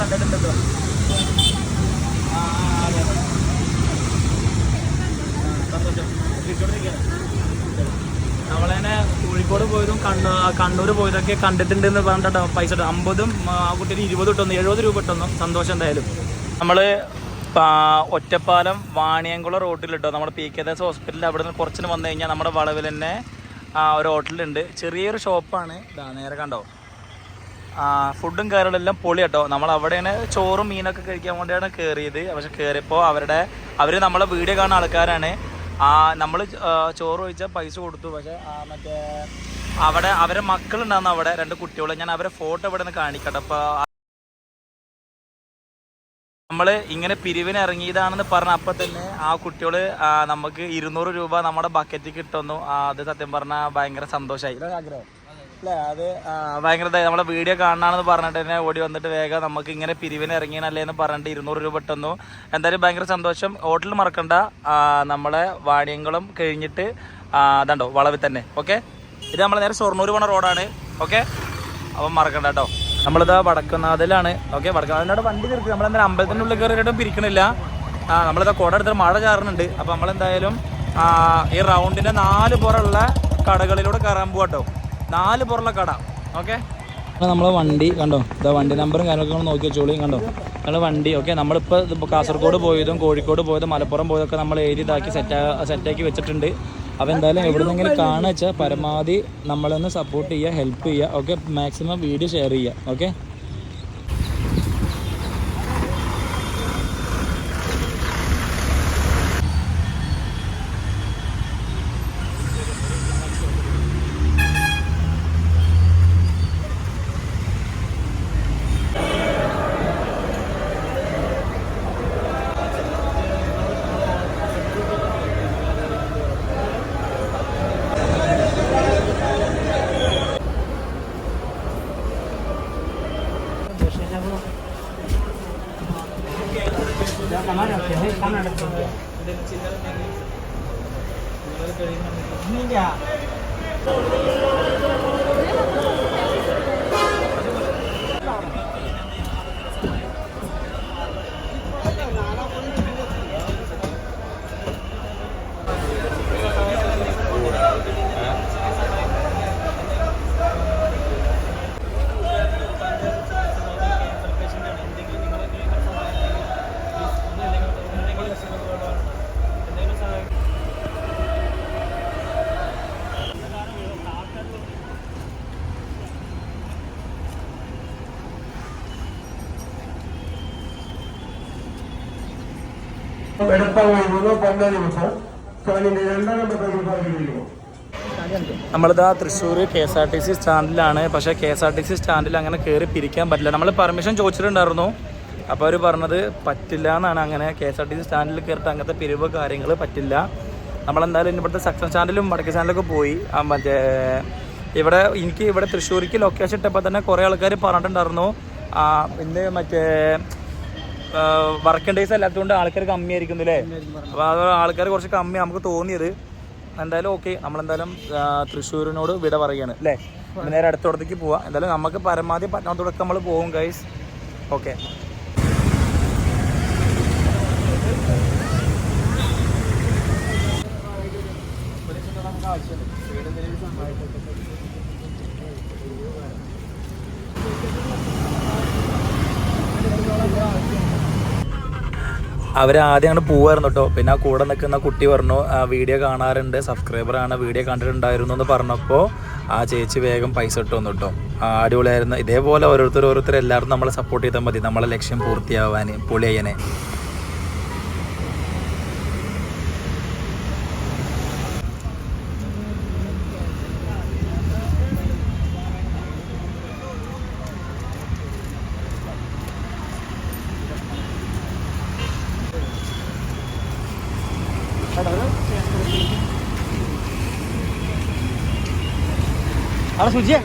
കണ്ടിട്ടുണ്ടല്ലോ. ആ കോഴിക്കോട് പോയതും കണ്ണൂർ പോയതൊക്കെ കണ്ടിട്ടുണ്ട് എന്ന് പറഞ്ഞിട്ട് പൈസ അമ്പതും ആ കുട്ടിയിൽ ഇരുപത് ഇട്ടൊന്നു എഴുപത് രൂപ ഇട്ടൊന്നും. സന്തോഷം എന്തായാലും. നമ്മൾ ഒറ്റപ്പാലം വാണിയംകുളം റോട്ടിൽ നമ്മുടെ പി കെ ദാസ് ഹോസ്പിറ്റലിൽ അവിടെ നിന്ന് കുറച്ചിന് വന്നു കഴിഞ്ഞാൽ നമ്മുടെ വളവിൽ തന്നെ ഒരു ഹോട്ടലുണ്ട്. ചെറിയൊരു ഷോപ്പാണ്. ഇതാ നേരെ കണ്ടോ? ഫുഡും കാര്യങ്ങളെല്ലാം പൊളി കേട്ടോ. നമ്മൾ അവിടെയാണ് ചോറും മീനൊക്കെ കഴിക്കാൻ വേണ്ടിയാണ് കയറിയത് പക്ഷെ കയറിയപ്പോൾ അവരുടെ അവർ നമ്മളെ വീഡിയോ കാണുന്ന ആൾക്കാരാണ്. ആ നമ്മൾ ചോറ് കഴിച്ചാൽ പൈസ കൊടുത്തു. പക്ഷെ മറ്റേ അവിടെ അവരെ മക്കളുണ്ടാകുന്ന അവിടെ രണ്ട് കുട്ടികൾ ഞാൻ അവരെ ഫോട്ടോ ഇവിടെ നിന്ന് കാണിക്കട്ടെ അപ്പോൾ നമ്മൾ ഇങ്ങനെ പിരിവിന് ഇറങ്ങിയതാണെന്ന് പറഞ്ഞ അപ്പം തന്നെ ആ കുട്ടികൾ നമുക്ക് ഇരുന്നൂറ് രൂപ നമ്മുടെ ബക്കറ്റിൽ കിട്ടുന്നു. അത് സത്യം പറഞ്ഞാൽ ഭയങ്കര സന്തോഷമായി ആഗ്രഹം. ഭയങ്കര. നമ്മളെ വീഡിയോ കാണാണെന്ന് പറഞ്ഞിട്ട് തന്നെ ഓടി വന്നിട്ട് വേഗം നമുക്ക് ഇങ്ങനെ പിരിവിന് ഇറങ്ങിയാലേ എന്ന് പറഞ്ഞിട്ട് ഇരുന്നൂറ് രൂപ പെട്ടെന്നു. എന്തായാലും ഭയങ്കര സന്തോഷം. ഹോട്ടൽ മറക്കണ്ട. നമ്മളെ വാണിയംകുളം കഴിഞ്ഞിട്ട് അതുണ്ടോ വളവിൽ തന്നെ. ഓക്കെ? ഇത് നമ്മൾ നേരെ ഷൊർണൂർ പോണ റോഡാണ്. ഓക്കെ? അപ്പം മറക്കണ്ട കേട്ടോ. നമ്മളിതാ വടക്കുന്നാതിലാണ് ഓക്കെ? വടക്കുന്നാതിനോട് വണ്ടി നിർത്തി. നമ്മളെന്തായാലും അമ്പലത്തിന്റെ ഉള്ളിൽ കയറിയിട്ടും പിരിക്കണില്ല. നമ്മളിതാ കുട എടുത്തിട്ട് മഴ ചാറുന്നുണ്ട് അപ്പം നമ്മളെന്തായാലും ഈ റൗണ്ടിന്റെ നാല് പുറമുള്ള കടകളിലൂടെ കയറാൻ പോകട്ടോ നാല് പുറമുള്ള കട. ഓക്കെ? നമ്മളെ വണ്ടി കണ്ടോ? ഇതാ വണ്ടി നമ്പറും കാര്യങ്ങളൊക്കെ നമ്മൾ നോക്കി വെച്ചോളിയും കണ്ടോ? നിങ്ങളെ വണ്ടി ഓക്കെ? നമ്മളിപ്പോൾ കാസർഗോഡ് പോയതും കോഴിക്കോട് പോയതും മലപ്പുറം പോയതൊക്കെ നമ്മൾ എഴുതി ഇതാക്കി സെറ്റാ സെറ്റാക്കി വെച്ചിട്ടുണ്ട്. അപ്പോൾ എന്തായാലും എവിടെ നിന്നെങ്കിലും കാണുക വെച്ചാൽ പരമാവധി നമ്മളൊന്ന് സപ്പോർട്ട് ചെയ്യുക ഹെൽപ്പ് ചെയ്യുക ഓക്കെ? മാക്സിമം വീഡിയോ ഷെയർ ചെയ്യുക ഓക്കെ? നമ്മളിതാ Thrissur K S R T C സ്റ്റാൻഡിലാണ്. പക്ഷേ K S R T C സ്റ്റാൻഡിൽ അങ്ങനെ കയറി പിരിക്കാൻ പറ്റില്ല. നമ്മൾ പെർമിഷൻ ചോദിച്ചിട്ടുണ്ടായിരുന്നു. അപ്പോൾ അവർ പറഞ്ഞത് പറ്റില്ല എന്നാണ്. അങ്ങനെ K S R T C സ്റ്റാൻഡിൽ കയറിയിട്ട് അങ്ങനത്തെ പിരിവ് കാര്യങ്ങൾ പറ്റില്ല. നമ്മളെന്തായാലും ഇവിടുത്തെ സക്സസ് സ്റ്റാൻഡിലും വടക്കേ സ്റ്റാൻഡിലൊക്കെ പോയി. മറ്റേ ഇവിടെ എനിക്ക് ഇവിടെ തൃശ്ശൂർക്ക് ലൊക്കേഷൻ ഇട്ടപ്പോൾ തന്നെ കുറേ ആൾക്കാർ പറഞ്ഞിട്ടുണ്ടായിരുന്നു. പിന്നെ മറ്റേ വർക്കിംഗ് ഡേയ്സ് അല്ലാത്തതുകൊണ്ട് ആൾക്കാർ കമ്മിയായിരിക്കും അല്ലേ അപ്പോൾ അത് ആൾക്കാർ കുറച്ച് കമ്മി നമുക്ക് തോന്നിയത്. എന്തായാലും ഓക്കെ നമ്മളെന്തായാലും തൃശ്ശൂരിനോട് വിട പറയുകയാണ് അല്ലേ നേരെ അടുത്തോടത്തേക്ക് പോവാം. എന്തായാലും നമുക്ക് പരമാവധി പറ്റാത്തോടൊക്കെ നമ്മൾ പോകും ഗൈസ് ഓക്കെ അവർ ആദ്യം അങ്ങോട്ട് പോവായിരുന്നു കേട്ടോ പിന്നെ ആ കൂടെ നിൽക്കുന്ന കുട്ടി പറഞ്ഞു "ആ, വീഡിയോ കാണാറുണ്ട് സബ്സ്ക്രൈബറാണ് വീഡിയോ കണ്ടിട്ടുണ്ടായിരുന്നു എന്ന് പറഞ്ഞപ്പോൾ ആ ചേച്ചി വേഗം പൈസ ഇട്ട് വന്നു കേട്ടോ അടിപൊളിയായിരുന്നു. ഇതേപോലെ ഓരോരുത്തർ ഓരോരുത്തർ എല്ലാവരും നമ്മളെ സപ്പോർട്ട് ചെയ്താൽ മതി. നമ്മളെ ലക്ഷ്യം പൂർത്തിയാവാൻ പൊളിയനെ. 好了手机。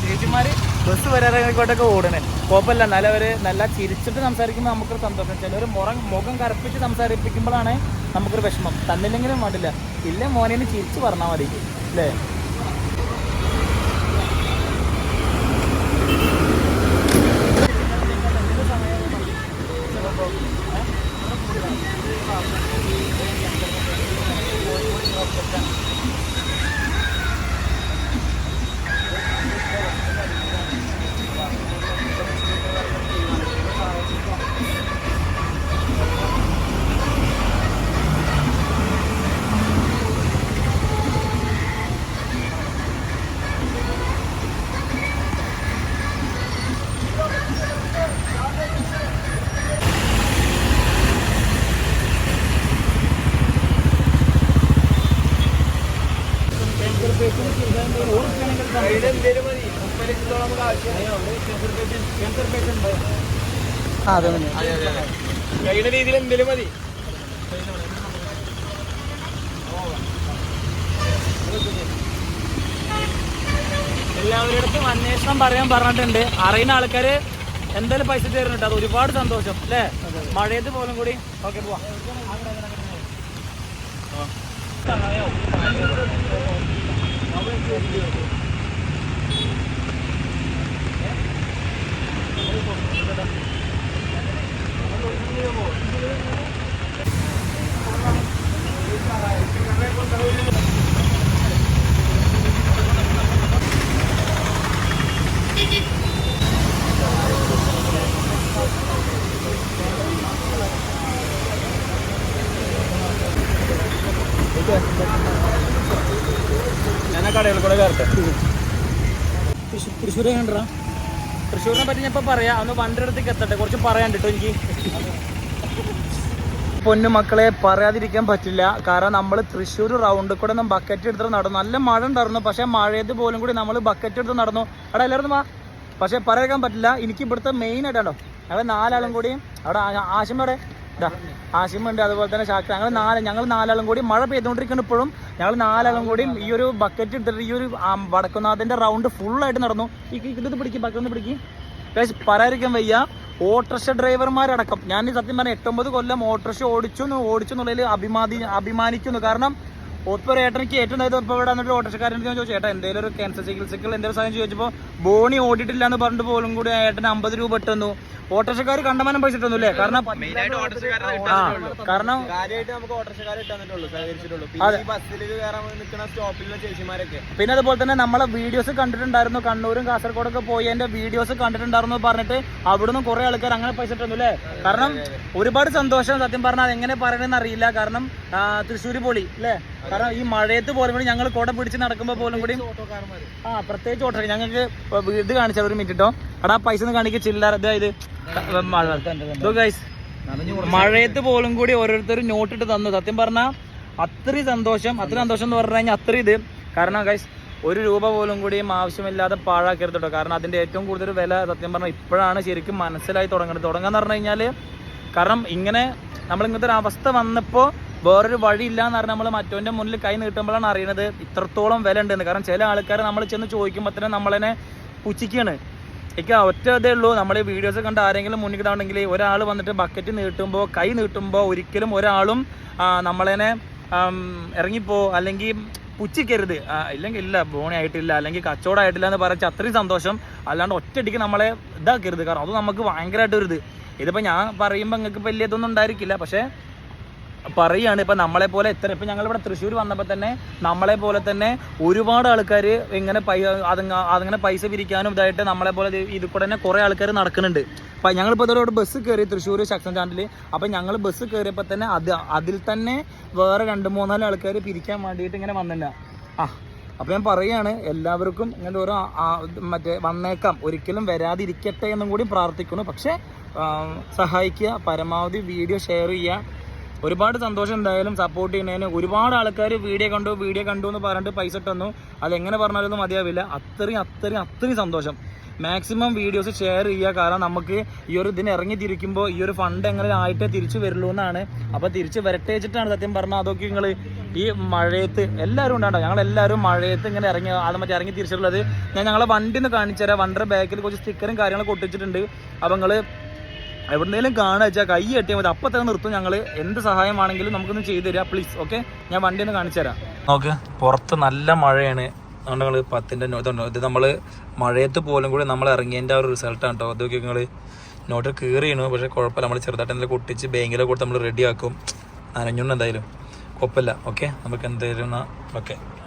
ചേച്ചിമാര് ബസ് വരാറങ്ങൾക്കോട്ടൊക്കെ ഓടണേ കുഴപ്പമില്ല. എന്നാലും അവർ നല്ല ചിരിച്ചിട്ട് സംസാരിക്കുമ്പോൾ നമുക്കൊരു സന്തോഷം. ചിലവർ മുറം മുഖം കറുപ്പിച്ച് സംസാരിപ്പിക്കുമ്പോഴാണ് നമുക്കൊരു വിഷമം. തന്നില്ലെങ്കിലും വേണ്ടില്ല. ഇല്ല മോനെ ചിരിച്ച് പറഞ്ഞാൽ മതി. അല്ലേ? അതെ അന്വേഷണം പറയാൻ പറഞ്ഞിട്ടുണ്ട്. അറിയുന്ന ആൾക്കാര് എന്തായാലും പൈസ തരുന്നുണ്ട്. അത് ഒരുപാട് സന്തോഷം. അല്ലേ? മഴയത്ത് പോലും കൂടി. ഓക്കെ പോവാം. ഞാൻ ആ കടയിൽ കൂടെ കയറട്ടെ. തൃശ്ശൂർ കണ്ടാ തൃശ്ശൂരിനെ പറ്റി ഞാൻ ഇപ്പൊ പറയാം. ഒന്ന് വണ്ടിയുടെ അടുത്തേക്ക് എത്തട്ടെ. കുറച്ച് പറയാൻ കേട്ടോ എനിക്ക്. പൊന്നു മക്കളെ പറയാതിരിക്കാൻ പറ്റില്ല. കാരണം നമ്മൾ തൃശ്ശൂർ റൗണ്ട് കൂടെ ഒന്ന് ബക്കറ്റ് എടുത്ത് നടന്നു. നല്ല മഴ ഉണ്ടായിരുന്നു. പക്ഷെ മഴയത് പോലും കൂടി നമ്മൾ ബക്കറ്റ് എടുത്ത് നടന്നു. അവിടെ എല്ലാവരും വാ. പക്ഷെ പറയാൻ പറ്റില്ല. എനിക്ക് ഇവിടുത്തെ മെയിൻ ആയിട്ടാണോ അവിടെ നാലാളും കൂടി അവിടെ ആ- ആശിമ അവിടെ ഇതാ അതുപോലെ തന്നെ ശാക്ര ഞങ്ങൾ നാല് ഞങ്ങൾ നാലാളും കൂടി മഴ പെയ്തുകൊണ്ടിരിക്കുന്നു ഇപ്പോഴും. ഞങ്ങൾ നാലാളും കൂടി ഈ ഒരു ബക്കറ്റ് എടുത്തിട്ട് ഈ ഒരു ആ, വടക്കുന്നാഥിന്റെ റൗണ്ട് ആയിട്ട് നടന്നു. ഈ ഇത് പിടിക്കും ബക്കറ്റ് പിടിക്കും. ഗൈസ് പറയാതിരിക്കാൻ വയ്യ. ഓട്ടോറിക്ഷ ഡ്രൈവർമാരടക്കം ഞാൻ സത്യം പറഞ്ഞ എട്ടൊമ്പത് കൊല്ലം ഓട്ടോറിക്ഷ ഓടിച്ചു ഓടിച്ചു എന്നുള്ളതിൽ അഭിമാനി അഭിമാനിക്കുന്നു. കാരണം ഒപ്പം ഏട്ടനിക്ക് ഏറ്റവും അതായത് ഇപ്പോൾ ഇവിടെ വന്നിട്ട് ഓട്ടോക്കാരൻ ഞാൻ ചോദിച്ചു ഏട്ടാ എന്തെങ്കിലും ഒരു ക്യാൻസർ ചികിത്സകൾ എന്തെങ്കിലും സാധനം ചോദിച്ചപ്പോൾ ബോണി ഓടിയിട്ടില്ല എന്ന് പറഞ്ഞിട്ട് പോലും കൂടി ഏട്ടൻ ഏട്ടന് അമ്പത് രൂപ ഇട്ടുന്നു. ഓട്ടോറിക്ഷക്കാർ കണ്ടമാനം പൈസ ഇട്ടൊന്നും അല്ലേ കാരണം കാരണം. പിന്നെ ഈ ബസ്സിൽ കയറാൻ നിൽക്കുന്ന സ്റ്റോപ്പിലുള്ള ചേച്ചിമാരൊക്കെ. പിന്നെ അതുപോലെ തന്നെ നമ്മളെ വീഡിയോസ് കണ്ടിട്ടുണ്ടായിരുന്നു കണ്ണൂരും കാസർഗോഡൊക്കെ പോയി എന്റെ വീഡിയോസ് കണ്ടിട്ടുണ്ടായിരുന്നു പറഞ്ഞിട്ട് അവിടുന്ന് കുറെ ആൾക്കാർ അങ്ങനെ പൈസ ഇട്ടു അല്ലേ കാരണം ഒരുപാട് സന്തോഷം സത്യം പറഞ്ഞാൽ എങ്ങനെ പറയണമെന്ന് അറിയില്ല. കാരണം തൃശ്ശൂർ തൃശ്ശൂര് പൊളി അല്ലേ? കാരണം ഈ മഴയത്ത് പോലും കൂടി ഞങ്ങൾ കുട പിടിച്ച് നടക്കുമ്പോൾ പോലും കൂടി ആ പ്രത്യേകിച്ച് ഓട്ടോ ഞങ്ങൾക്ക് ഇത് കാണിച്ചാൽ ഒരു മിനിറ്റ് കേട്ടോ എടാ പൈസ ഒന്ന് കാണിക്കുക ചില്ലറ. ഇതാ ഗൈസ് മഴയത്ത് പോലും കൂടി ഓരോരുത്തരും നോട്ടിട്ട് തന്നു. സത്യം പറഞ്ഞാൽ അത്ര സന്തോഷം. അത്ര സന്തോഷം എന്ന് പറഞ്ഞു കഴിഞ്ഞാൽ അത്ര ഇത്. കാരണം ഗൈസ് ഒരു രൂപ പോലും കൂടിയും ആവശ്യമില്ലാതെ പാഴാക്കരുത് കേട്ടോ കാരണം അതിന്റെ ഏറ്റവും കൂടുതൽ വില സത്യം പറഞ്ഞാൽ ഇപ്പോഴാണ് ശരിക്കും മനസ്സിലായി തുടങ്ങുന്നത്. തുടങ്ങാന്ന് പറഞ്ഞു കഴിഞ്ഞാൽ കാരണം ഇങ്ങനെ നമ്മൾ ഇങ്ങനത്തെ ഒരു അവസ്ഥ വന്നപ്പോൾ വേറൊരു വഴിയില്ല എന്ന് പറഞ്ഞാൽ നമ്മൾ മറ്റവന്റെ മുന്നിൽ കൈ നീട്ടുമ്പോഴാണ് അറിയണത് ഇത്രത്തോളം വില ഉണ്ടെന്ന്. കാരണം ചില ആൾക്കാർ നമ്മൾ ചെന്ന് ചോദിക്കുമ്പോൾ തന്നെ നമ്മളതിനെ പുച്ഛിക്കുകയാണ് എനിക്ക് ഒറ്റ ഇതേ ഉള്ളൂ. നമ്മൾ ഈ വീഡിയോസ് കണ്ട് ആരെങ്കിലും മുന്നിൽ ഇതാണെങ്കിൽ ഒരാൾ വന്നിട്ട് ബക്കറ്റ് നീട്ടുമ്പോൾ കൈ നീട്ടുമ്പോൾ ഒരിക്കലും ഒരാളും നമ്മളതിനെ ഇറങ്ങിപ്പോ അല്ലെങ്കിൽ പുച്ഛിക്കരുത്. ഇല്ലെങ്കിൽ ഇല്ല ബോണി ആയിട്ടില്ല അല്ലെങ്കിൽ കച്ചവടമായിട്ടില്ല എന്ന് പറഞ്ഞാൽ അത്രയും സന്തോഷം. അല്ലാണ്ട് ഒറ്റയടിക്ക് നമ്മളെ ഇതാക്കരുത്. കാരണം അത് നമുക്ക് ഭയങ്കരമായിട്ട് ഒരു ഇത് ഇതിപ്പോൾ ഞാൻ പറയുമ്പോൾ നിങ്ങൾക്ക് വലിയ ഇതൊന്നും ഉണ്ടായിരിക്കില്ല. പക്ഷേ പറയാണ് ഇപ്പൊ നമ്മളെ പോലെ എത്ര ഇപ്പൊ ഞങ്ങൾ ഇവിടെ തൃശ്ശൂർ വന്നപ്പോൾ തന്നെ നമ്മളെ പോലെ തന്നെ ഒരുപാട് ആൾക്കാർ ഇങ്ങനെ അതങ്ങനെ പൈസ പിരിക്കാനും ഇതായിട്ട് നമ്മളെ പോലെ ഇത് ഇതിൽ കൂടെ തന്നെ കുറെ ആൾക്കാർ നടക്കുന്നുണ്ട്. അപ്പൊ ഞങ്ങളിപ്പോൾ ഇതോടെ ബസ് കയറി തൃശ്ശൂർ ശക്തൻ ചാനലിൽ അപ്പൊ ഞങ്ങൾ ബസ് കയറിയപ്പോൾ തന്നെ അത് അതിൽ തന്നെ വേറെ രണ്ട് മൂന്നാൽ ആൾക്കാർ പിരിക്കാൻ വേണ്ടിയിട്ട് ഇങ്ങനെ വന്നില്ല. ആ അപ്പൊ ഞാൻ പറയാണ് എല്ലാവർക്കും ഇങ്ങനെ ഓരോ മറ്റേ വന്നേക്കാം. ഒരിക്കലും വരാതിരിക്കട്ടെ എന്നും കൂടി പ്രാർത്ഥിക്കുന്നു. പക്ഷേ സഹായിക്കുക പരമാവധി വീഡിയോ ഷെയർ ചെയ്യുക. ഒരുപാട് സന്തോഷം എന്തായാലും സപ്പോർട്ട് ചെയ്യുന്നതിന്. ഒരുപാട് ആൾക്കാർ വീഡിയോ കണ്ടു വീഡിയോ കണ്ടു എന്ന് പറഞ്ഞിട്ട് പൈസ ഇട്ടെന്നു അതെങ്ങനെ പറഞ്ഞാലൊന്നും മതിയാവില്ല. അത്രയും അത്രയും അത്രയും സന്തോഷം. മാക്സിമം വീഡിയോസ് ഷെയർ ചെയ്യുക. കാരണം നമുക്ക് ഈ ഒരു ഇതിന് ഇറങ്ങി തിരിക്കുമ്പോൾ ഈ ഒരു ഫണ്ട് എങ്ങനെ ആയിട്ട് തിരിച്ചു വരുള്ളൂ എന്നാണ്. അപ്പോൾ തിരിച്ച് വരട്ടെ വെച്ചിട്ടാണ് സത്യം പറഞ്ഞാൽ അതൊക്കെ നിങ്ങൾ ഈ മഴയത്ത് എല്ലാവരും ഉണ്ടാവും ഞങ്ങൾ എല്ലാവരും മഴയത്ത് ഇങ്ങനെ ഇറങ്ങി അത് മറ്റേ ഇറങ്ങി തിരിച്ചിട്ടുള്ളത് ഞാൻ ഞങ്ങളെ വണ്ടി ഒന്ന് കാണിച്ചു തരാം വണ്ടിയുടെ ബാക്കിൽ കുറച്ച് സ്റ്റിക്കറും കാര്യങ്ങളൊക്കെ ഒട്ടിച്ചിട്ടുണ്ട്. അപ്പോൾ നിങ്ങൾ എവിടെന്നെങ്കിലും കാണുക വെച്ചാൽ കൈ കെട്ടിയാൽ മതി. അപ്പം തന്നെ നിർത്തും ഞങ്ങൾ എന്ത് സഹായമാണെങ്കിലും നമുക്കൊന്ന് ചെയ്തു തരിക പ്ലീസ് ഓക്കെ ഞാൻ വണ്ടി ഒന്ന് കാണിച്ചു തരാം. നോക്ക് പുറത്ത് നല്ല മഴയാണ്. അതുകൊണ്ട് നിങ്ങൾ പത്തിന്റെ ഇതുണ്ടോ. ഇത് നമ്മൾ മഴയത്ത് പോലും കൂടി നമ്മൾ ഇറങ്ങിയതിന്റെ ആ ഒരു റിസൾട്ടാണ് കേട്ടോ അതൊക്കെ നിങ്ങൾ നോട്ട് കീറിയാണ്. പക്ഷേ കുഴപ്പമില്ല. നമ്മൾ ചെറുതായിട്ട് എന്തെങ്കിലും കൊട്ടിച്ച് ബാങ്കിലൊക്കെ കൊടുത്ത് നമ്മൾ റെഡിയാക്കും നനഞ്ഞുണ്ട് എന്തായാലും കുഴപ്പമില്ല. ഓക്കെ നമുക്ക് എന്തായാലും ഓക്കെ